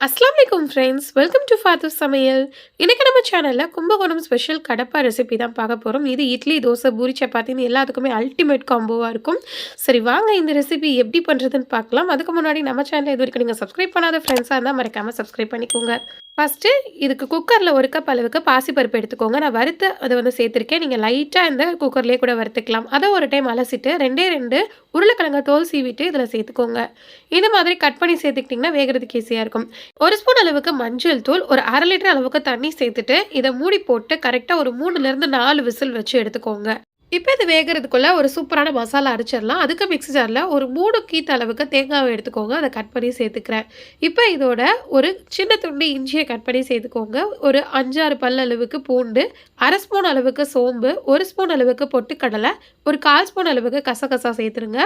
வணக்கம் friends welcome to father சமையல் இன்றைக்கி நம்ம சேனலில் கும்பகோணம் ஸ்பெஷல் கடப்பா ரெசிபி தான் பார்க்க போகிறோம் இது இட்லி தோசை பூரி சப்பாத்தின்னு எல்லாத்துக்குமே அல்டிமேட் காம்போவாக இருக்கும். சரி வாங்க இந்த ரெசிபி எப்படி பண்ணுறதுன்னு பார்க்கலாம். அதுக்கு முன்னாடி நம்ம சேனலில் இது வரைக்கும் நீங்கள் சப்ஸ்கிரைப் பண்ணாத ஃப்ரெண்ட்ஸாக இருந்தால் மறக்காமல் சப்ஸ்கிரைப் பண்ணிக்கோங்க. ஃபஸ்ட்டு இதுக்கு குக்கரில் ஒரு கப் அளவுக்கு பாசிப்பருப்பு எடுத்துக்கோங்க. நான் வறுத்து அதை வந்து சேர்த்துருக்கேன். நீங்கள் லைட்டாக இந்த குக்கர்லேயே கூட வறுத்துக்கலாம். அதை ஒரு டைம் அலசிட்டு ரெண்டே ரெண்டு உருளைக்கிழங்க தோல் சீவிட்டு இதில் சேர்த்துக்கோங்க. இந்த மாதிரி கட் பண்ணி சேர்த்துக்கிட்டிங்கன்னா வேகிறதுக்கு ஈஸியாக இருக்கும். ஒரு ஸ்பூன் அளவுக்கு மஞ்சள் தூள் ஒரு அரை லிட்டர் அளவுக்கு தண்ணி சேர்த்துட்டு இதை மூடி போட்டு கரெக்டாக ஒரு மூணுலேருந்து நாலு விசில் வச்சு எடுத்துக்கோங்க. இப்போ இது வேகிறதுக்குள்ள ஒரு சூப்பரான மசாலா அரைச்சிடலாம். அதுக்கு மிக்ஸி ஜாரில் ஒரு மூணு கீத்த அளவுக்கு தேங்காவை எடுத்துக்கோங்க. அதை கட் பண்ணி சேர்த்துக்கிறேன். இப்போ இதோட ஒரு சின்ன துண்டு இஞ்சியை கட் பண்ணி சேர்த்துக்கோங்க. ஒரு அஞ்சாறு பல் அளவுக்கு பூண்டு அரை ஸ்பூன் அளவுக்கு சோம்பு ஒரு ஸ்பூன் அளவுக்கு பொட்டுக்கடலை ஒரு கால் ஸ்பூன் அளவுக்கு கசகசா சேர்த்துருங்க.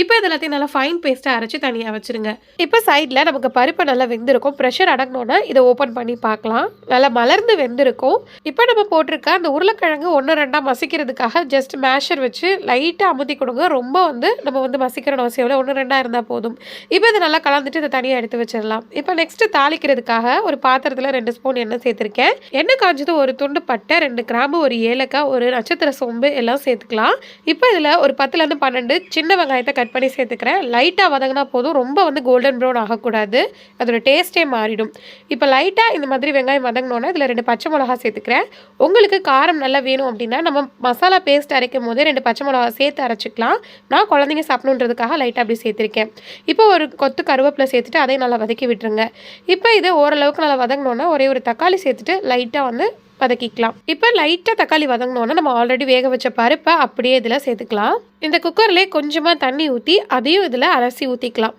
இப்போ இது எல்லாத்தையும் நல்லா ஃபைன் பேஸ்ட்டாக அரைச்சி தனியாக வச்சுருங்க. இப்போ சைடில் நமக்கு பருப்பு நல்லா வெந்திருக்கும். ப்ரெஷர் அடங்கினோன்னா இதை ஓப்பன் பண்ணி பார்க்கலாம். நல்லா மலர்ந்து வெந்திருக்கும். இப்போ நம்ம போட்டிருக்க அந்த உருளைக்கிழங்கு ஒன்று ரெண்டாக மசிக்கிறதுக்காக ஜஸ்ட் மேஷர் வச்சு லைட்டாக அமுத்தி கொடுங்க. ரொம்ப வந்து நம்ம வந்து மசிக்கிறோம் அவசியம் இல்லை. ஒன்று ரெண்டாக இருந்தால் போதும். இப்போ இதை நல்லா கலந்துட்டு இதை தனியாக எடுத்து வச்சிடலாம். இப்போ நெக்ஸ்ட்டு தாளிக்கிறதுக்காக ஒரு பாத்திரத்தில் ரெண்டு ஸ்பூன் எண்ணெய் சேர்த்துருக்கேன். எண்ணெய் காஞ்சது ஒரு துண்டு பட்டை ரெண்டு கிராம்பு ஒரு ஏலக்காய் ஒரு நட்சத்திர சோம்பு எல்லாம் சேர்த்துக்கலாம். இப்போ இதில் ஒரு பத்துலேருந்து பன்னெண்டு சின்ன வெங்காயத்தை கட் பண்ணி சேர்த்துக்கிறேன். லைட்டாக வதங்கினா போதும். ரொம்ப வந்து கோல்டன் ப்ரௌன் ஆகக்கூடாது. அதோட டேஸ்ட்டே மாறிடும். இப்போ லைட்டாக இந்த மாதிரி வெங்காயம் வதங்கினோன்னா இதில் ரெண்டு பச்சை மிளகா சேர்த்துக்கிறேன். உங்களுக்கு காரம் நல்லா வேணும் அப்படின்னா நம்ம மசாலா பேஸ்ட் அரைக்கும் போது ரெண்டு பச்சை மிளகா சேர்த்து அரைச்சிக்கலாம். நான் குழந்தைங்க சாப்பிடணுன்றதுக்காக லைட்டாக அப்படி சேர்த்துருக்கேன். இப்போ ஒரு கொத்து கருவேப்பிலை சேர்த்துட்டு அதையும் நல்லா வதக்கி விட்டுருங்க. இப்போ இது ஓரளவுக்கு நல்லா வதங்கினோன்னா ஒரே ஒரு தக்காளி சேர்த்துட்டு லைட்டாக வந்து வதக்கிக்கலாம். இப்போ லைட்டாக தக்காளி வதங்கினோன்னா நம்ம ஆல்ரெடி வேக வச்ச பருப்பை அப்படியே இதில் சேர்த்துக்கலாம். இந்த குக்கர்லேயே கொஞ்சமாக தண்ணி ஊற்றி அதையும் இதில் அலசி ஊற்றிக்கலாம்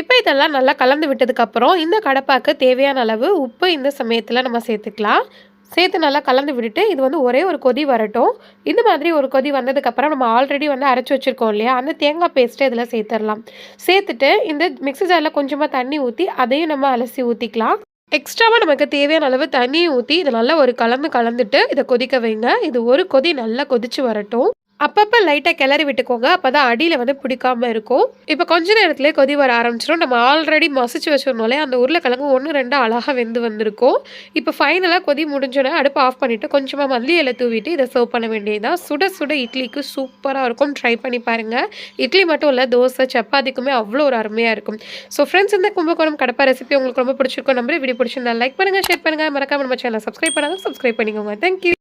இப்போ இதெல்லாம் நல்லா கலந்து விட்டதுக்கப்புறம் இந்த கடப்பாக்கு தேவையான அளவு உப்பு இந்த சமயத்தில் நம்ம சேர்த்துக்கலாம். சேர்த்து நல்லா கலந்து விட்டுட்டு இது வந்து ஒரே ஒரு கொதி வரட்டும். இந்த மாதிரி ஒரு கொதி வந்ததுக்கப்புறம் நம்ம ஆல்ரெடி வந்து அரைச்சி வச்சுருக்கோம் இல்லையா? அந்த தேங்காய் பேஸ்ட்டை இதில் சேர்த்துடலாம். சேர்த்துட்டு இந்த மிக்ஸி ஜாரில் கொஞ்சமாக தண்ணி ஊற்றி அதையும் நம்ம அலசி ஊற்றிக்கலாம் எக்ஸ்ட்ராவாக நமக்கு தேவையான அளவு தண்ணியை ஊற்றி இதை நல்லா ஒரு கலந்து கலந்துட்டு இதை கொதிக்க வைங்க. இது ஒரு கொதி நல்லா கொதித்து வரட்டும். அப்பப்போ லைட்டாக கிளறி விட்டுக்கோங்க. அப்போ தான் அடியில் வந்து பிடிக்காமல் இருக்கும். இப்போ கொஞ்ச நேரத்துலேயே கொதி வர ஆரம்பிச்சிடும் நம்ம ஆல்ரெடி மசிச்சு வச்சிருந்தோலே அந்த உருளைக்கிழங்கு ஒன்று ரெண்டு அழகாக வெந்து வந்திருக்கும். இப்போ ஃபைனலாக கொதி முடிஞ்சோடனே அடுப்பு ஆஃப் பண்ணிவிட்டு கொஞ்சமாக மல்லி இலை தூவிட்டு இதை சர்வ் பண்ண வேண்டியதுதான். சுட சுட இட்லிக்கு சூப்பராக இருக்கும். ட்ரை பண்ணி பாருங்கள் இட்லி மட்டும் இல்லை தோசை சப்பாத்திக்குமே அவ்வளோ ஒரு அருமையாக இருக்கும். ஸோ ஃப்ரெண்ட்ஸ் இந்த கும்பகோணம் கடப்பா ரெசிபி உங்களுக்கு ரொம்ப பிடிச்சிருக்கும். நம்பர் வீடியோ பிடிச்சிருந்தா லைக் பண்ணுங்கள் ஷேர் பண்ணுங்கள் மறக்காம நம்ம சேனல் சப்ஸ்கிரைப் பண்ணாங்க சப்ஸ்கிரைப் பண்ணிக்கோங்க. Thank you